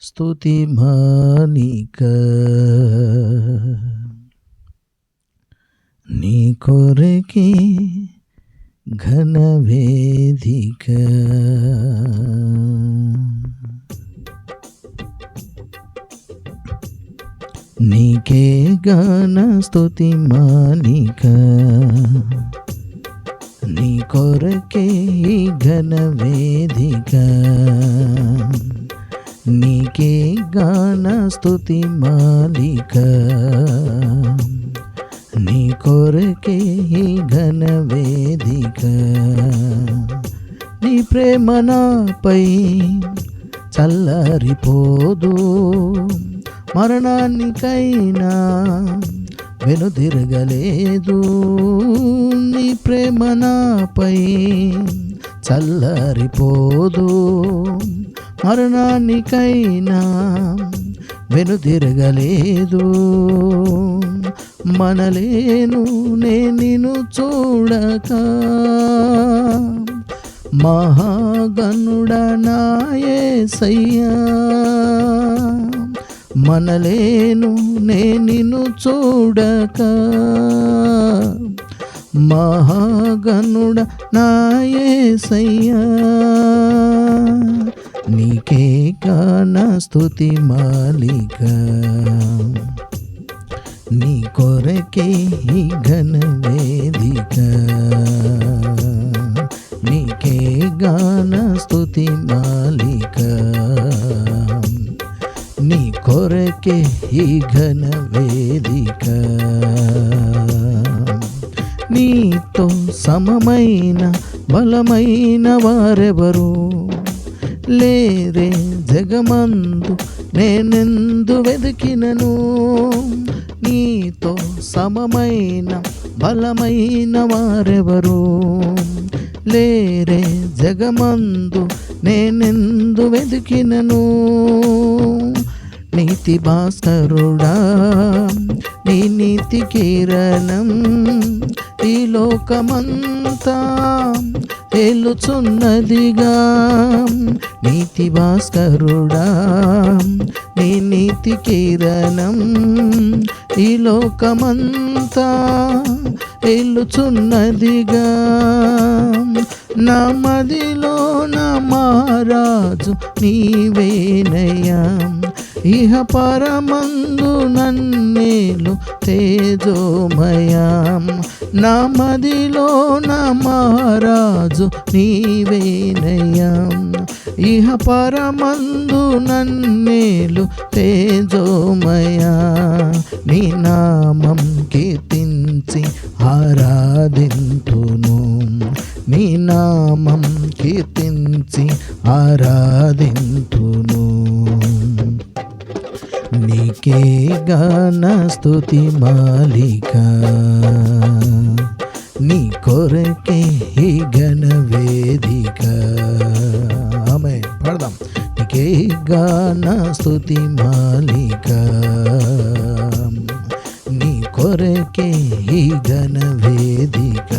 స్తుతి మానిక. నీ కొరకి ఘనవేదిక నీకే గాన స్తుతి మానిక. నీ కొరకే ఈ ఘన వేదిక. నీకే గాన స్థుతి మాలిక. నీ కొరకే ఈ ఘన వేదిక. నీ ప్రేమ నాపై చల్లారిపోదు. మరణానికైనా వెనుదిరగలేదు నీ ప్రేమ నాపై చల్లరిపోదు. మరణానికైనా వెనుదిరగలేదు మనలేను నేను చూడక. మహాగణుడనాయసయ్యా మనలేను నే నిన్ను చూడక. మహాగనుడ నాయసయ్యా నీకే కాన స్థుతి మాలిక. నీ కొరకే ఈ ఘన వేదిక. నీకే గాన స్థుతి మాలిక. కొరకే ఈ ఘన వేదిక. నీతో సమమైన బలమైన వారెవరు? లేరే జగమందు నేనెందు వెతికినను నీతో సమమైన బలమైన వారెవరు? లేరే జగమందు నేనెందు వెతికినను నీతి భాస్కరుడా నీ నీతి కిరణం ఈ లోకమంతా తేలుచున్నదిగా. నీతి భాస్కరుడా నీ నీతి కిరణం ఈ లోకమంతా ఏలుచున్నదిగా నా మదిలో నా మహారాజు నీవేనయ్యా ఇహ పరమందు నన్నేలు తేజోమయం. నా మదిలో నా మహారాజు నీవేనయం. ఇహ పరమందు నన్నేలు తేజోమయా. నీ నామం కీర్తించి ఆరాధింతును. నీ నామం కీర్తించి ఆరాధింతును. నీకే గాన స్తుతి మాలిక. నీ కొరకే గణ వేదిక. ఆమె పడదాం. నీకే గాన స్తుతి మాలిక. నీ కొరకే గణ వేదిక.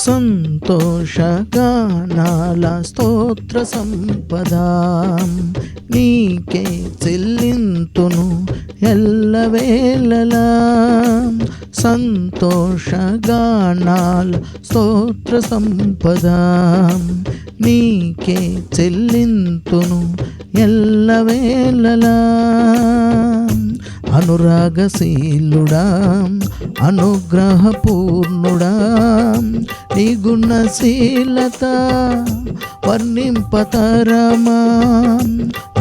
సంతోషగానాల స్తోత్ర సంపద. నీకే చెల్లింతును ఎల్లవేళలా. సంతోషగానాల స్తోత్ర సంపద. నీకే చెల్లింతును ఎల్లవేళలా. అనురాగశీలుడా అనుగ్రహపూర్ణుడా. నీ గుణశీలత వర్ణింపతరమా?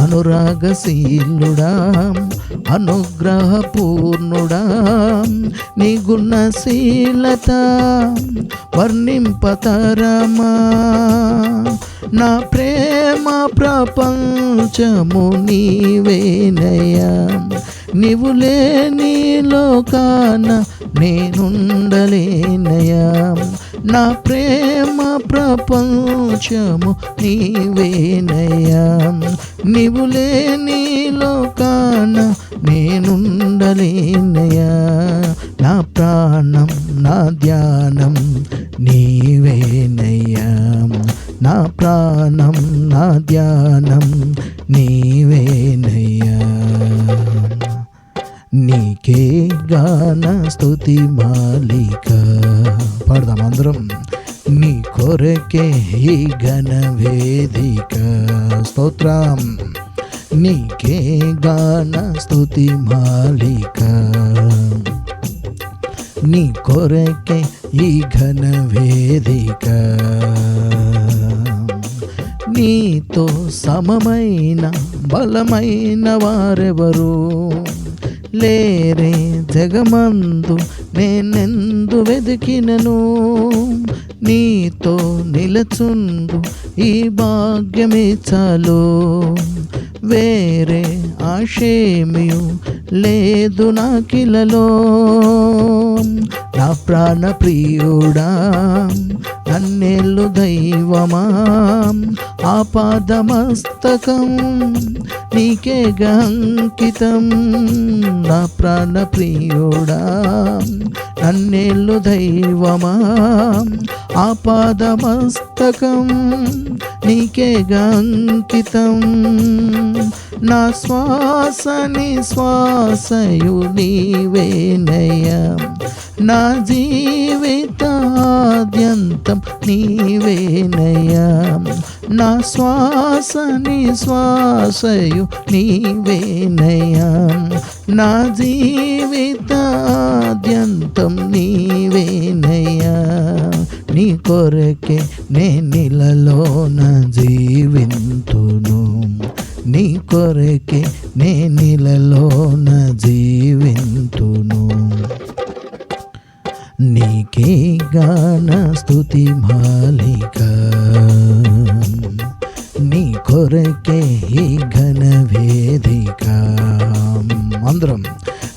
అనురాగశీలుడా అనుగ్రహపూర్ణుడా. నీ గుణశీలత వర్ణింపతరమా? నా ప్రేమ ప్రపంచము నీవేనయ్యా. నీవు లేని లోకాన నేనుండలేనయా నా ప్రేమ ప్రపంచము నీవేనయా నీవు లేని లోకాన నేనుండలేనయా నా ప్రాణం నా ధ్యానం నీవేనయ్యా. నా ప్రాణం నా ధ్యానం నీవే నీకే గాన స్తుతి మాలిక. పాడదాం అందరం. నీ కొరకే ఈ ఘన వేదిక. స్తోత్రం. నీకే గాన స్తుతి మాలిక. నీ కొరకే ఈ ఘన వేదిక. నీతో సమమైన బలమైన వారెవరూ? లేరే జగమందు నేనెందు వెతికినను నీతో నిలచుందు ఈ భాగ్యమే చాలు. వేరే ఆశేమియు లేదు నాకిలలో. నా ప్రాణ ప్రియుడా నన్నెల్లు దైవమా? ఆపాదమస్తకం నీకే గంకితం. నా ప్రాణ ప్రియుడా నన్నేళ్ళు దైవమా? ఆపాదమస్తకం నీకే గంకితం. నా శ్వాస నిశ్వాసయు నీవేనయ నా జీవితాది జీవితాద్యంతం నీవేనయ్యా. నా శ్వాస నిశ్వాసయు నీవేనయ్యా. నా జీవితాద్యంతం నీవేనయ్యా. నీ కొరకే నే నిలలోన జీవింతును. నీ కొరకే నే నిలలోన జీవింతును. నీకే గాన స్థుతి మాలిక. నీ కొరకే ఈ ఘన వేదిక. అందరం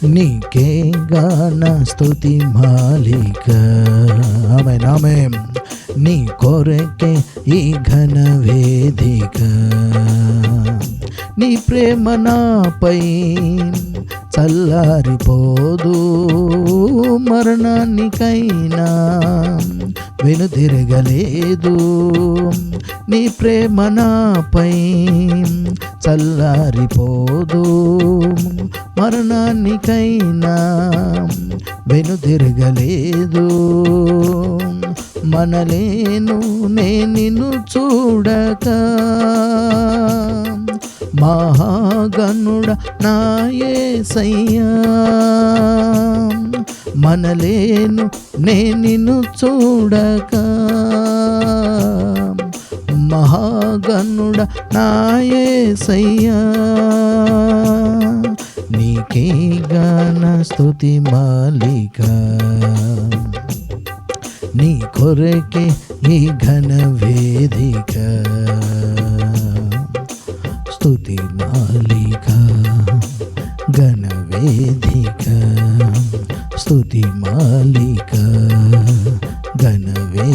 నీకే గాన స్థుతి మాలిక. ఆమె నామే నీ కొరకే ఈ ఘన వేదిక. నీ ప్రేమ నాపై చల్లారిపోదు. మరణానికైనా వెనుదిరగలేదు నీ ప్రేమ నాపై చల్లారిపోదు. మరణానికైనా వెనుదిరగలేదు మనలేను నేను చూడక. మహాగనుడ నాయసయ్యా మనలేను నే నిన్ను చూడక. మహాగనుడ నాయసయ్యా నీకే గాన స్థుతి మాలిక. నీ కొరకే ఈ ఘన వేదిక. స్తుతి మాలిక గణవేదిక వేదిక స్తుతి మాలిక గణవేదిక